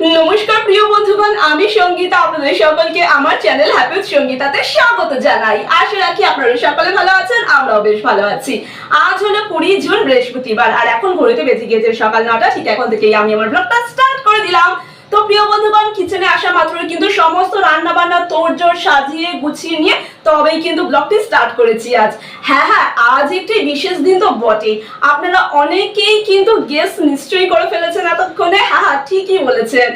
নমস্কার প্রিয় বন্ধুগণ, আমি সঙ্গীতা, আপনাদের সকলকে আমার চ্যানেল হ্যাপি সঙ্গীতাতে স্বাগত জানাই। আশা রাখি আপনারা সকলে ভালো আছেন, আমরাও বেশ ভালো আছি। আজ হলো কুড়ি জুন বৃহস্পতিবার, আর এখন ঘড়িতে বেঁচে গিয়েছে সকাল নটা, ঠিক এখন থেকেই আমি আমার ব্লগটা স্টার্ট করে দিলাম। তো প্রিয় বন্ধুগণ কিচেনে আসা মাত্রই কিন্তু সমস্ত রান্না বান্না তোড়জোড় সাজিয়ে গুছিয়ে নিয়ে তবেই কিন্তু ব্লগটি স্টার্ট করেছি আজ। হ্যাঁ হ্যাঁ আজ একটি বিশেষ দিন তো বটে আপনারা অনেকেই কিন্তু গেস নিশ্চয়ই করে ফেলেছেন এতক্ষণে। হ্যাঁ হ্যাঁ ঠিকই বলেছেন।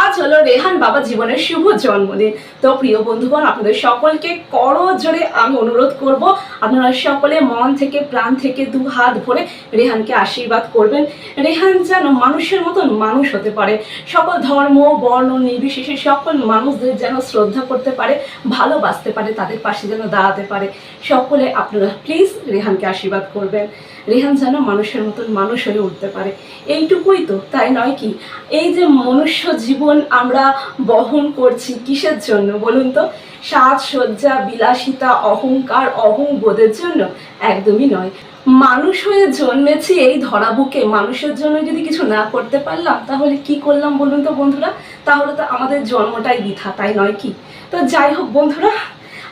আজ হলো রেহান বাবা জীবনের শুভ জন্মদিন। তো প্রিয় বন্ধুগণ, আপনাদের সকলকে করো জোরে আমি অনুরোধ করব, আপনারা সকলে মন থেকে, প্রাণ থেকে দু হাত ভরে রেহানকে আশীর্বাদ করবেন। রেহান যেন মানুষের মতন মানুষ হতে পারে। সকল বর্ণ, নির্বিশেষে সকল মানুষদের যেন শ্রদ্ধা করতে পারে, ভালোবাসতে পারে, তাদের পাশে যেন দাঁড়াতে পারে। সকলে আপনারা প্লিজ রেহানকে আশীর্বাদ করবেন। রেহান যেন মানুষের মতন মানুষ হয়ে উঠতে পারে। এইটুকুই তো, তাই নয় কি? এই যে মনুষ্য জীবন আমরা বহন করছি কিসের জন্য বলুন তো? সাজসজ্জা বিলাসিতা, অহংকার, অহংবোধের জন্য একদমই নয়। মানুষ হয়ে জন্মেছি এই ধরা বুকে, মানুষের জন্য যদি কিছু না করতে পারলাম, তাহলে কি করলাম বলুন তো বন্ধুরা? তাহলে তো আমাদের জন্মটাই বৃথা, তাই নয় কি? তো যাই হোক বন্ধুরা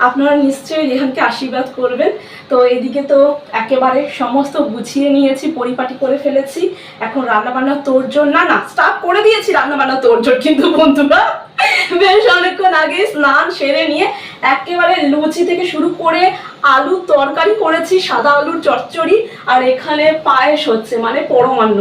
আপনারা নিশ্চয়ই রেহানকে আশীর্বাদ করবেন। তো এদিকে তো একেবারে সমস্ত গুছিয়ে নিয়েছি, পরিপাটি করে ফেলেছি। এখন রান্নাবান্না তোড়জোড় না না স্টার্ট করে দিয়েছি রান্নাবান্না তোড়জোড় কিন্তু বন্ধুরা, বেশ অনেকক্ষণ আগে স্নান সেরে নিয়ে একেবারে লুচি থেকে শুরু করে আলু তরকারি করেছি, সাদা আলুর চচ্চড়ি, আর এখানে পায়েস হচ্ছে মানে পরমান্ন।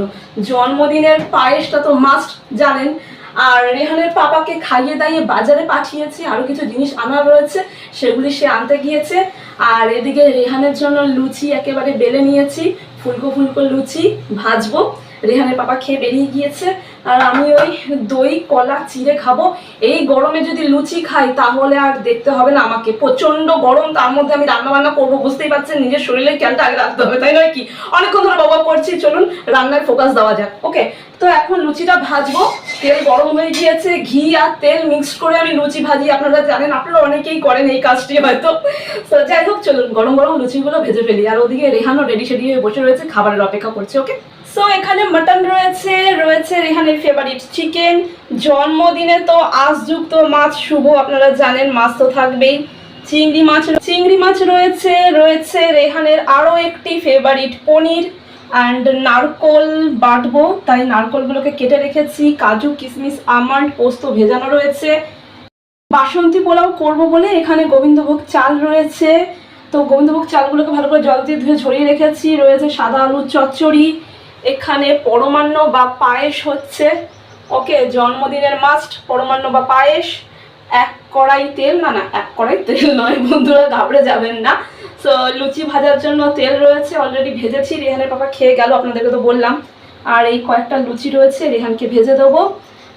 জন্মদিনের পায়েসটা তো মাস্ট জানেন। আর রেহানের পাপাকে খাইয়ে দাইয়ে বাজারে পাঠিয়েছি, আরও কিছু জিনিস আনার রয়েছে, সেগুলি সে আনতে গিয়েছে। আর এদিকে রেহানের জন্য লুচি একেবারে বেলে নিয়েছি, ফুলকো ফুলকো লুচি ভাজবো। রেহানের পাপা খেয়ে বেরিয়ে গিয়েছে। আর আমি ওই দই, কলা, চিড়ে খাব। এই গরমে যদি লুচি খাই, তাহলে আর দেখতে হবে না আমাকে। প্রচণ্ড গরম, তার মধ্যে আমি রান্না বান্না করব, বুঝতেই পারছেন? নিজের শরীরের খেয়ালটা আগে রাখতে হবে, তাই নয় কি? অনেকক্ষণ ধরে বাবা করছি, চলুন রান্নায় ফোকাস দেওয়া যাক। ওকে তো এখন লুচিটা ভাজবো। তেল গরম হয়ে গিয়েছে, ঘি আর তেল মিক্সড করে আমি লুচি ভাজি। আপনারা জানেন, আপনারা অনেকেই করেন এই কাজটি হয়তো। তো যাই হোক, চলুন গরম গরম লুচিগুলো ভেজে ফেলি। আর ওদিকে রেহানও রেডি সেডি হয়ে বসে রয়েছে, খাবারের অপেক্ষা করছে ওকে সো এখানে মাটন রয়েছে রয়েছে রেহানের ফেভারিট চিকেন জন্মদিনে তো আঁশযুক্ত মাছ শুভ, আপনারা জানেন, মাছ তো থাকবেই। চিংড়ি মাছ চিংড়ি মাছ রয়েছে রয়েছে রেহানের আরও একটি ফেভারিট পনির অ্যান্ড নারকোল বাটবো। তাই নারকোলগুলোকে কেটে রেখেছি, কাজু, কিশমিশ, আমন্ড, পোস্ত ভেজানো রয়েছে। বাসন্তী পোলাও করব বলে এখানে গোবিন্দভোগ চাল রয়েছে। তো গোবিন্দভোগ চালগুলোকে ভালো করে জল দিয়ে ধুয়ে ছড়িয়ে রেখেছি, রয়েছে সাদা আলুর চচ্চড়ি এখানে পরমান্ন বা পায়েস হচ্ছে। ওকে, জন্মদিনের মাস্ট পরমান্ন বা পায়েস। এক কড়াই তেল, না না, এক কড়াই তেল নয়, বন্ধুরা, ঘাবড়ে যাবেন না। তো লুচি ভাজার জন্য তেল রয়েছে অলরেডি ভেজেছি, রেহানের পাপা খেয়ে গেল, আপনাদেরকে তো বললাম। আর এই কয়েকটা লুচি রয়েছে, রেহানকে ভেজে দেবো।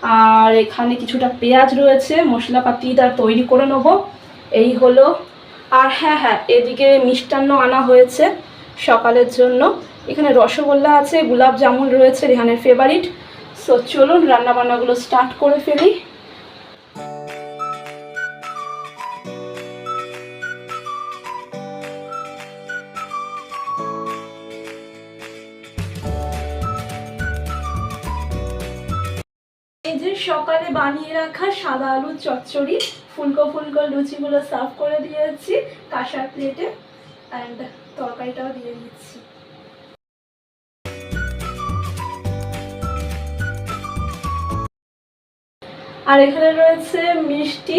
আর এখানে কিছুটা পেঁয়াজ রয়েছে, মশলাপাতি তার তৈরি করে নেব। এই হলো, আর হ্যাঁ হ্যাঁ এদিকে মিষ্টান্ন আনা হয়েছে সকালের জন্য। এখানে রসগোল্লা আছে, গোলাপ জামুন রয়েছে, রেহানের ফেভারিট সো চলুন রান্নাবান্নাগুলো স্টার্ট করে ফেলি। সকালে বানিয়ে রাখা সাদা আলুর চচ্চড়ি, ফুলকো ফুলকো লুচিগুলো সার্ভ করে দিয়েছি কাঁসার প্লেটে অ্যান্ড তরকারিটাও দিয়ে দিচ্ছি। আর এখানে রয়েছে মিষ্টি,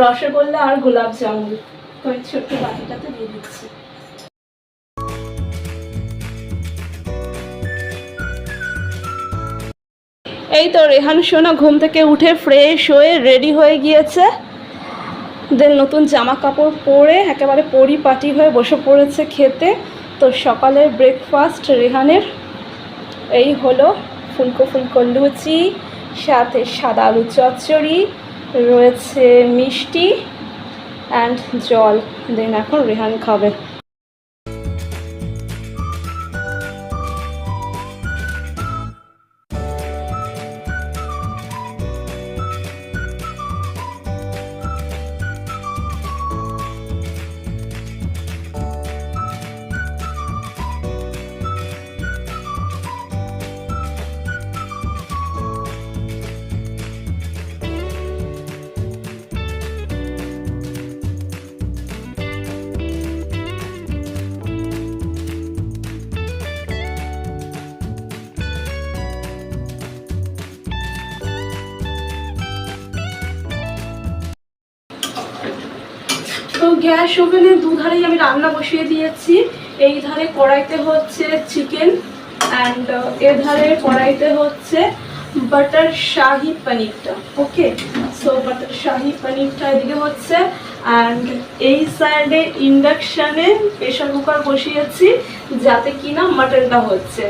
রসগোল্লা আর গোলাপ জামুন। তো এই ছোট্ট বাটিটাতে দিয়ে দিচ্ছি। এই তো রেহান, সোনা ঘুম থেকে উঠে ফ্রেশ হয়ে রেডি হয়ে গিয়েছে। দেন নতুন জামা কাপড় পরে একেবারে পরিপাটি হয়ে বসে পড়েছে খেতে। তো সকালের ব্রেকফাস্ট রেহানের। এই হলো ফুলকো ফুলকো লুচি সাথে সাদা আলু চচ্চড়ি রয়েছে মিষ্টি অ্যান্ড জল। দেন এখন রেহান খাবে। গ্যাস ওভেনে দুধারেই আমি রান্না বসিয়ে দিয়েছি। এই ধারে কড়াইতে হচ্ছে চিকেন অ্যান্ড এ ধারে কড়াইতে হচ্ছে বাটার শাহি পনিরটা ওকে সো বাটার শাহি পনিরটা এদিকে হচ্ছে অ্যান্ড এই সাইডে ইন্ডাকশানে প্রেশার কুকার বসিয়েছি যাতে কিনা মাটনটা হচ্ছে।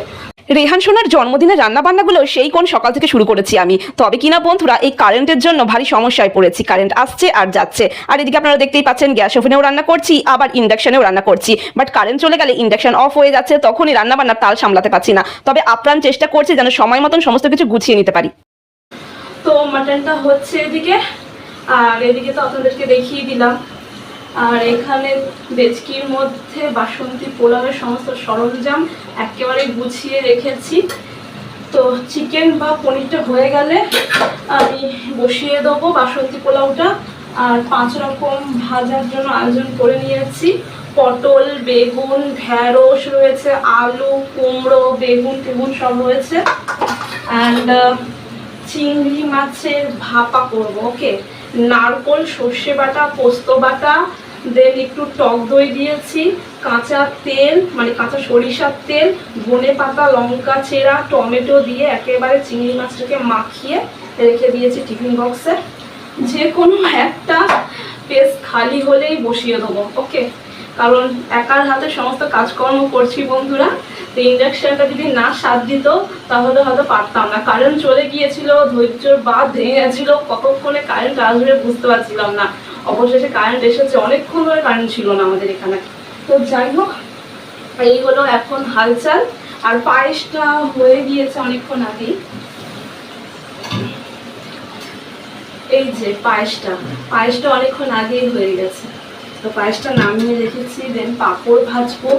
রেহান সোনার জন্মদিনের রান্না বান্নাগুলো সেই কোন সকাল থেকে শুরু করেছি আমি। তবে কিনা বন্ধুরা, এই কারেন্টের জন্য ভারী সমস্যায় পড়েছি। কারেন্ট আসছে আর যাচ্ছে। আর এদিকে আপনারা দেখতেই পাচ্ছেন, গ্যাস ওভেনেও রান্না করছি, আবার ইন্ডাকশনেও রান্না করছি। বাট কারেন্ট চলে গেলে ইন্ডাকশন অফ হয়ে যাচ্ছে, তখনই রান্না বান্নার তাল সামলাতে পারছি না। তবে আপ্রাণ চেষ্টা করছি যেন সময় মতন সমস্ত কিছু গুছিয়ে নিতে পারি। তো মাটনটা হচ্ছে এদিকে, আর এদিকে তো আপনাদেরকে দেখিয়ে দিলাম। আর এখানে বেচকির মধ্যে বাসন্তী পোলাওয়ের সমস্ত সরঞ্জাম একেবারে গুছিয়ে রেখেছি। তো চিকেন বা পনিরটা হয়ে গেলে আমি বসিয়ে দেবো বাসন্তী পোলাওটা। আর পাঁচ রকম ভাজার জন্য আয়োজন করে নিয়েছি। পটল, বেগুন, ঢ্যাঁড়স রয়েছে, আলু, কুমড়ো, বেগুন টেগুন সব রয়েছে। অ্যান্ড চিংড়ি মাছের ভাপা করব ওকে নারকোল, সর্ষে বাটা, পোস্ত বাটা দেন একটু টক দই দিয়েছি, কাঁচা তেল মানে কাঁচা সরিষার তেল, ধনে পাতা, লঙ্কা, চেরা, টমেটো দিয়ে একেবারে চিংড়ি মাছটাকে মাখিয়ে রেখে দিয়েছি টিফিন বক্সে যে কোনো একটা পেস খালি হলেই বসিয়ে দেবো ওকে কারণ একার হাতে সমস্ত কাজকর্ম করছি বন্ধুরা, তো ইন্ডাকশনটা যদি না সাথ দিত, তাহলে হয়তো পারতাম না। কারেন্ট চলে গিয়েছিল, ধৈর্যর বাদ ভেঙে গেছিল, কতক্ষণে কারেন্ট আসবে বুঝতে পারছিলাম না। অবশেষে কারেন্ট এসেছে। অনেকক্ষণ ধরে কারেন্ট ছিল না আমাদের এখানে। তো যাই হোক, এই হলো এখন হালচাল। আর পায়েসটা হয়ে গিয়েছে অনেকক্ষণ আগেই। এই যে পায়েসটা। পায়েসটা অনেকক্ষণ আগেই হয়ে গেছে। তো পায়েসটা নামিয়ে রেখেছি দেন পাঁপড় ভাজবো।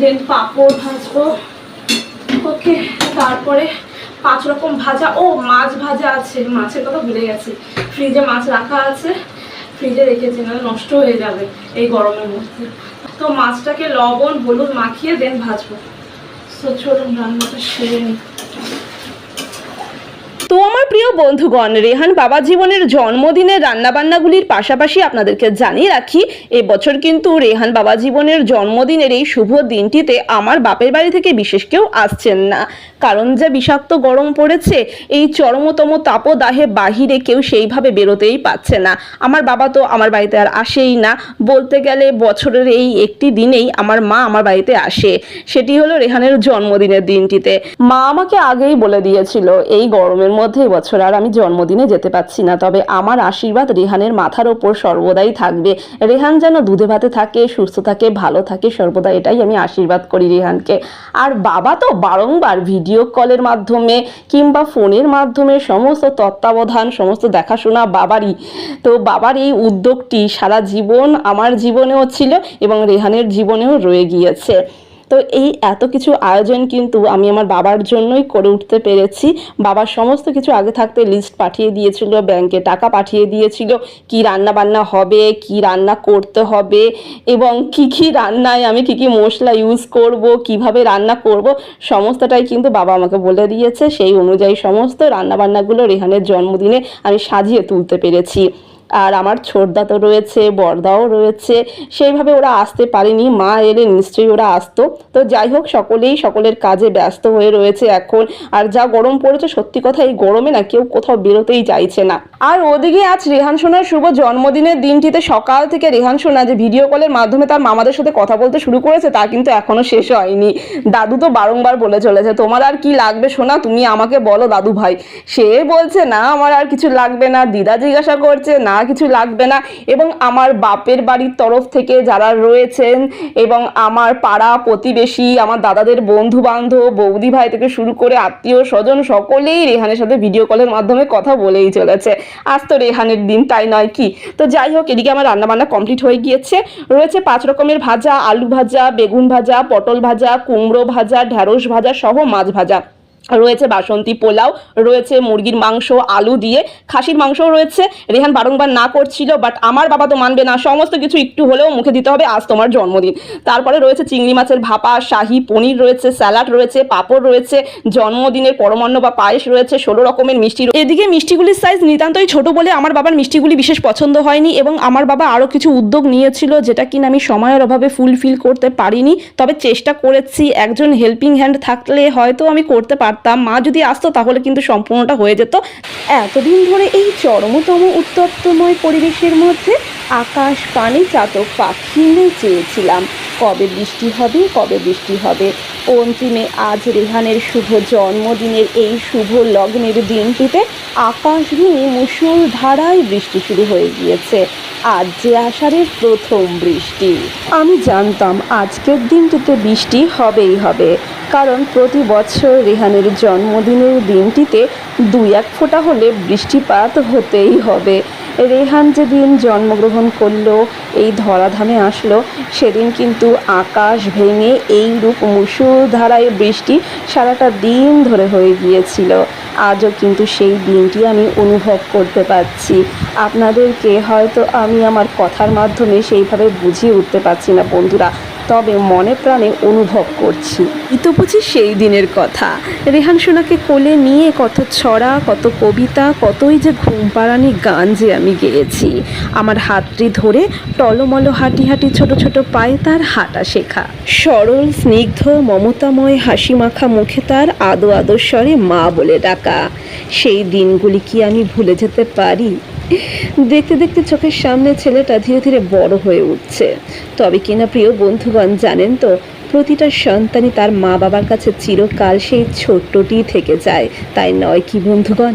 দেন পাঁপড় ভাজবো। ওকে তারপরে পাঁচ রকম ভাজা, ও, মাছ ভাজা আছে, মাছের কথা ভুলে গেছি। ফ্রিজে মাছ রাখা আছে, ফ্রিজে রেখেছি না নষ্ট হয়ে যাবে এই গরমের মধ্যে। তো মাছটাকে লবণ, হলুদ মাখিয়ে দেন ভাজবো। তো চলুন, রান্নাটা সেরে নিই। তো আমার প্রিয় বন্ধুগণ, রেহান বাবা জীবনের জন্মদিনের রান্নাবান্নাগুলির পাশাপাশি আপনাদেরকে জানিয়ে রাখি, এবছর কিন্তু রেহান বাবা জীবনের জন্মদিনের এই শুভ দিনটিতে আমার বাপের বাড়ি থেকে বিশেষ কেউ আসছেন না। কারণ যা বিষাক্ত গরম পড়েছে, এই চরমতম তাপদাহে বাহিরে কেউ সেইভাবে বেরোতেই পাচ্ছে না। আমার বাবা তো আমার বাড়িতে আর আসেই না। বলতে গেলে বছরের এই একটি দিনেই আমার মা আমার বাড়িতে আসে। সেটি হলো রেহানের জন্মদিনের দিনটিতে। মা আমাকে আগেই বলে দিয়েছিল, এই গরমের বছর আর আমি জন্মদিনে যেতে পারছি না, তবে আমার আশীর্বাদ রেহানের মাথার ওপর সর্বদাই থাকবে। রেহান যেন দুধে ভাতে থাকে, সুস্থ থাকে, ভালো থাকে, সর্বদা এটাই আমি আশীর্বাদ করি রেহানকে। আর বাবা তো বারংবার ভিডিও কলের মাধ্যমে কিংবা ফোনের মাধ্যমে সমস্ত তত্ত্বাবধান, সমস্ত দেখাশোনা বাবারই। তো বাবার এই উদ্যোগটি সারা জীবন আমার জীবনেও ছিল এবং রেহানের জীবনেও রয়ে গিয়েছে। তো এই এত কিছু আয়োজন কিন্তু আমি আমার বাবার জন্যই করে উঠতে পেরেছি। বাবার সমস্ত কিছু আগে থাকতে লিস্ট পাঠিয়ে দিয়েছিল ব্যাংকে টাকা পাঠিয়ে দিয়েছিল, কি রান্না বান্না হবে, কি রান্না করতে হবে এবং কি কি রান্নায় আমি কি কি মশলা ইউজ করব, কীভাবে রান্না করব, সমস্তটাই কিন্তু বাবা আমাকে বলে দিয়েছে। সেই অনুযায়ী সমস্ত রান্নাবান্নাগুলো রেহানের জন্মদিনে আমি সাজিয়ে তুলতে পেরেছি। আর আমার ছোটদা তো রয়েছে, বড়দাও রয়েছে। সেইভাবে ওরা আসতে পারেনি, মা এলে নিশ্চয়ই ওরা আসতো। তো যাই হোক, সকলেই সকলের কাজে ব্যস্ত হয়ে রয়েছে এখন। আর যা গরম পড়েছে, সত্যি কথা এই গরমে না কেউ কোথাও বেরোতেই চাইছে না। আর ওদিকে আজ রেহান সোনার শুভ জন্মদিনের দিনটিতে সকাল থেকে রেহান সোনা যে ভিডিও কলের মাধ্যমে তার মামাদের সাথে কথা বলতে শুরু করেছে, তা কিন্তু এখনও শেষ হয়নি। দাদু তো বারংবার বলে চলেছে, তোমার আর কি লাগবে সোনা? তুমি আমাকে বলো দাদু ভাই সে বলছে, না, আমার আর কিছু লাগবে না। দিদা জিজ্ঞাসা করছে, না কিছু লাগবে না। এবং আমার বাপের বাড়ির তরফ থেকে যারা রয়েছেন এবং আমার পাড়া প্রতিবেশী, আমার দাদাদের বন্ধু বান্ধব বৌদি ভাই থেকে শুরু করে আত্মীয় স্বজন সকলেই রেহানের সাথে ভিডিও কলের মাধ্যমে কথা বলেই চলেছে। আজ তো রেহানের দিন, তাই নয় কি? তো যাই হোক, এদিকে আমার রান্নাবান্না কমপ্লিট হয়ে গিয়েছে। রয়েছে পাঁচ রকমের ভাজা, আলু ভাজা, বেগুন ভাজা, পটল ভাজা, কুমড়ো ভাজা, ঢ্যাঁড়স ভাজা সহ মাছ ভাজা। রয়েছে বাসন্তী পোলাও, রয়েছে মুরগির মাংস, আলু দিয়ে। খাসির মাংসও রয়েছে। রেহান বারংবার না করছিল বাট আমার বাবা তো মানবে না। সমস্ত কিছু একটু হলেও মুখে দিতে হবে, আজ তোমার জন্মদিন। তারপরে রয়েছে চিংড়ি মাছের ভাপা, শাহি পনির রয়েছে, স্যালাড রয়েছে, পাঁপড় রয়েছে জন্মদিনের পরমান্ন বা পায়েস রয়েছে, ষোলো রকমের মিষ্টি। এদিকে মিষ্টিগুলির সাইজ নিতান্তই ছোট বলে আমার বাবার মিষ্টিগুলি বিশেষ পছন্দ হয়নি এবং আমার বাবা আরও কিছু উদ্যোগ নিয়েছিল যেটা কিনা আমি সময়ের অভাবে ফুলফিল করতে পারিনি। তবে চেষ্টা করেছি, একজন হেল্পিং হ্যান্ড থাকলে হয়তো আমি করতে পারতাম। মা যদি আসতো তাহলে কিন্তু সম্পূর্ণটা হয়ে যেত। এতদিন ধরে এই চরমতম উত্তপ্তময় পরিবেশের মধ্যে আকাশ পানি চাতক পাখি নিয়ে চেয়েছিলাম। কবে বৃষ্টি হবে, কবে বৃষ্টি হবে? অন্তিমে আজ রেহানের শুভ জন্মদিনের এই শুভ লগ্নের দিনটিতে আকাশ ভেঙে মুসুল ধারায় বৃষ্টি শুরু হয়ে গিয়েছে। আজ যে আষাঢ়ের প্রথম বৃষ্টি। আমি জানতাম আজকের দিনটিতে বৃষ্টি হবেই হবে। কারণ প্রতি বছর রেহানের জন্মদিনের দিনটিতে দুই এক ফোঁটা হলে বৃষ্টিপাত হতেই হবে। রেহান যেদিন জন্মগ্রহণ করল, এই ধরাধামে আসলো, সেদিন কিন্তু আকাশ ভেঙে এই রূপ মুসুলধারায় বৃষ্টি সারাটা দিন ধরে হয়ে গিয়েছিল। আজও কিন্তু সেই দিনটি আমি অনুভব করতে পারছি। আপনাদেরকে হয়তো আমি আমার কথার মাধ্যমে সেইভাবে বুঝিয়ে উঠতে পারছি না, বন্ধুরা। তবে মনে প্রাণে অনুভব করছি। বুঝি সেই দিনের কথা। রেহান সোনাকে কোলে নিয়ে কত ছড়া, কত কবিতা, কতই যে ঘুম পাড়ানি গান যে আমি গেয়েছি। আমার হাতটি ধরে টলমল হাঁটি হাঁটি ছোট ছোট পায়ে তার হাঁটা শেখা। সরল, স্নিগ্ধ, মমতাময়, হাসি মাখা মুখে তার আদো আদো স্বরে মা বলে ডাকা। সেই দিনগুলি কি আমি ভুলে যেতে পারি? দেখতে দেখতে চোখের সামনে ছেলেটা ধীরে ধীরে বড় হয়ে উঠছে। তবে কিনা প্রিয় বন্ধুগণ জানেন তো, প্রতিটা সন্তানই তার মা বাবার কাছে চিরকাল সেই ছোট্টটি থেকে যায়। তাই নয় কি বন্ধুগণ?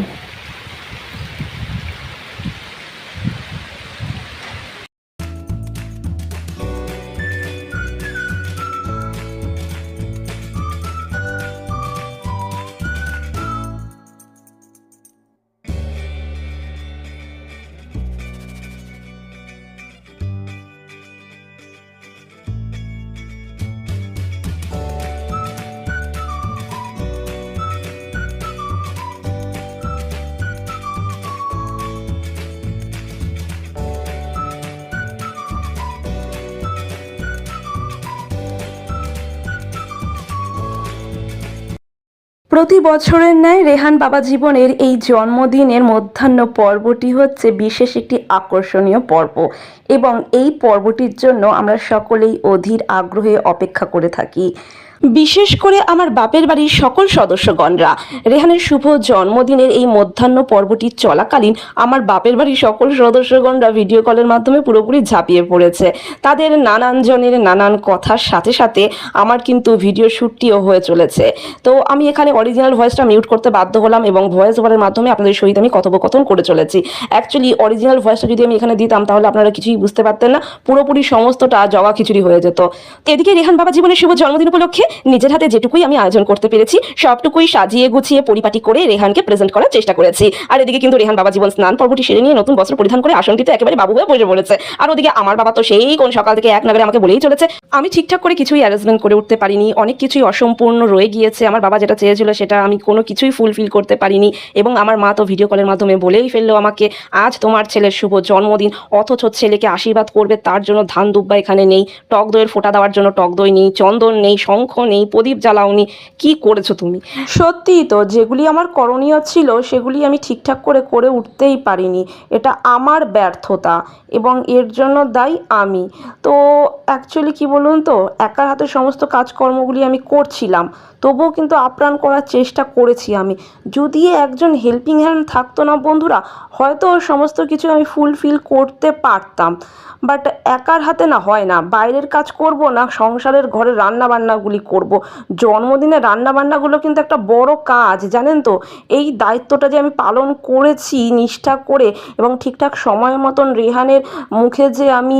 প্রতি বছরের ন্যায় রেহান বাবা জীবনের এই জন্মদিনের মধ্যাহ্ন পর্বটি হচ্ছে বিশেষ একটি আকর্ষণীয় পর্ব এবং এই পর্বটির জন্য আমরা সকলেই অধীর আগ্রহে অপেক্ষা করে থাকি। বিশেষ করে আমার বাপের বাড়ির সকল সদস্যগণরা। রেহানের শুভ জন্মদিনের এই মধ্যাহ্ন পর্বটি চলাকালীন আমার বাপের বাড়ির সকল সদস্যগণরা ভিডিও কলের মাধ্যমে পুরোপুরি ঝাঁপিয়ে পড়েছে। তাদের নানান জনের নানান কথার সাথে সাথে আমার কিন্তু ভিডিও শ্যুটটিও হয়ে চলেছে। তো আমি এখানে অরিজিনাল ভয়েসটা মিউট করতে বাধ্য হলাম এবং ভয়েস ওভারের মাধ্যমে আপনাদের সহিত আমি কথোপকথন করে চলেছি। অ্যাকচুয়ালি অরিজিনাল ভয়েসটা যদি আমি এখানে দিতাম, তাহলে আপনারা কিছুই বুঝতে পারতেন না। পুরোপুরি সমস্তটা জগা খিচুড়ি হয়ে যেত। এদিকে রেহান বাবা জীবনের শুভ জন্মদিন উপলক্ষে নিজের হাতে যেটুকুই আমি আয়োজন করতে পেরেছি, সবটুকুই সাজিয়ে গুছিয়ে পরিপাটি করে রেহানকে প্রেজেন্ট করার চেষ্টা করেছি। আর এদিকে কিন্তু রেহান বাবা জীবন স্নান পর্বটি সেরে নিয়ে নতুন বস্ত্র পরিধান করে আসনটিতে একেবারে বাবু হয়ে বসে পড়েছে। আর ওদিকে আমার বাবা তো সেই কোন সকাল থেকে এক নাগারে আমাকে বলেই চলেছে, আমি ঠিকঠাক করে কিছুই অ্যারেঞ্জমেন্ট করে উঠতে পারিনি, অনেক কিছুই অসম্পূর্ণ রয়ে গিয়েছে, আমার বাবা যেটা চেয়েছিল সেটা আমি কোনো কিছুই ফুলফিল করতে পারিনি, এবং আমার মা তো ভিডিও কলের মাধ্যমে বলেই ফেলল আমাকে, আজ তোমার ছেলের শুভ জন্মদিন, অথচ ছেলেকে আশীর্বাদ করবে, তার জন্য ধান দুব্বা এখানে নেই, টক দইয়ের ফোঁটা দেওয়ার জন্য টক দই নেই, চন্দন নেই, শঙ্খ নেই প্রদীপ জ্বালাওনি, কি করেছ তুমি? সত্যি তো, যেগুলি আমার করণীয় ছিল, সেগুলি আমি ঠিকঠাক করে করে উঠতেই পারিনি। এটা আমার ব্যর্থতা এবং এর জন্য দায়ী আমি। তো অ্যাকচুয়ালি কি বলুন তো, একার হাতে সমস্ত কাজকর্মগুলি আমি করছিলাম। তবুও কিন্তু আপ্রাণ করার চেষ্টা করেছি আমি। যদি একজন হেল্পিং হ্যান্ড থাকতো না বন্ধুরা, হয়তো সমস্ত কিছু আমি ফুলফিল করতে পারতাম। বাট একার হাতে না, হয় না। বাইরের কাজ করব না, সংসারের ঘরে রান্না বান্নাগুলি করব। জন্মদিনে রান্না বান্নাগুলো কিন্তু একটা বড় কাজ, জানেন তো? এই দায়িত্বটা যে আমি পালন করেছি, নিষ্ঠা করে এবং ঠিকঠাক সময় মতন রেহানের মুখে যে আমি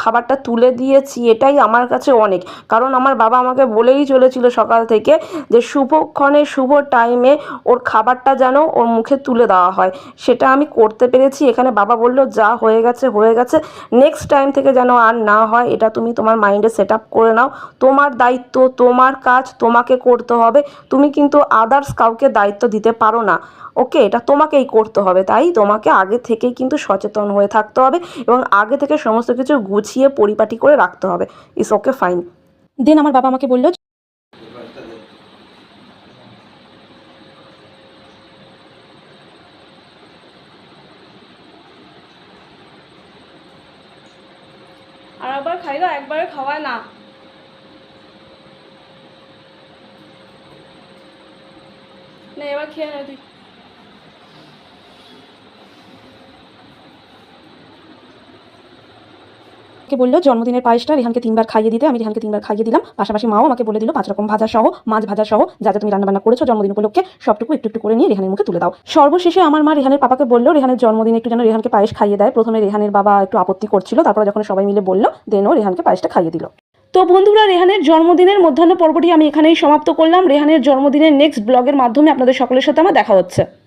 খাবারটা তুলে দিয়েছি, এটাই আমার কাছে অনেক। কারণ আমার বাবা আমাকে বলেই চলেছিল সকাল থেকে যে শুভক্ষণে, শুভ টাইমে ওর খাবারটা যেন ওর মুখে তুলে দেওয়া হয়। সেটা আমি করতে পেরেছি। এখানে বাবা বলল, যা হয়ে গেছে হয়ে গেছে। নেক্সট টাইম থেকে যেন আর না হয়, এটা তুমি তোমার মাইন্ডে সেট আপ করে নাও। তোমার দায়িত্ব তোমার কাজ তোমাকে করতে হবে। তুমি কিন্তু আদার্স কাউকে দায়িত্ব দিতে পারো না। ওকে এটা তোমাকেই করতে হবে তাই? তোমাকে আগে থেকেই কিন্তু সচেতন হয়ে থাকতে হবে এবং আগে থেকে সমস্ত কিছু গুছিয়ে পরিপাটি করে রাখতে হবে। ইস ওকে ফাইন দেন আমার বাবা আমাকে বলল আর একবার খাইলো একবারে খাওয়ায় না। না এবার খেয়ে নে কে বলল, জন্মদিনের পায়েসটা রেহানকে তিনবার খাইয়ে দিতে। আমি রেহানকে তিনবার খাইয়ে দিলাম। পাশাপাশি মাও আমাকে বলে দিল পাঁচ রকম ভাজা সহ, মাছ ভাজা সহ, যা যা তুমি রান্নাবান্না করেছ, জন্মদিন উপলক্ষে সবটুকু একটু একটু করে নিয়ে রেহানের মুখে তুলে দাও। সর্বশেষে আমার মা রেহানের পাপাকে বলল, রেহানের জন্মদিনে একটু যেন রেহানকে পায়েস খাইয়ে দেয়। প্রথমে রেহানের বাবা একটু আপত্তি করছিল, তারপরে যখন সবাই মিলে বলল দেনও রেহানকে পায়েসটা খাইয়ে দিল। তো বন্ধুরা, রেহানের জন্মদিনের মধ্যাহ্ন পর্বটি আমি এখানেই সমাপ্ত করলাম। রেহানের জন্মদিনের নেক্সট ব্লগের মাধ্যমে আপনাদের সকলের সাথে আমার দেখা হচ্ছে।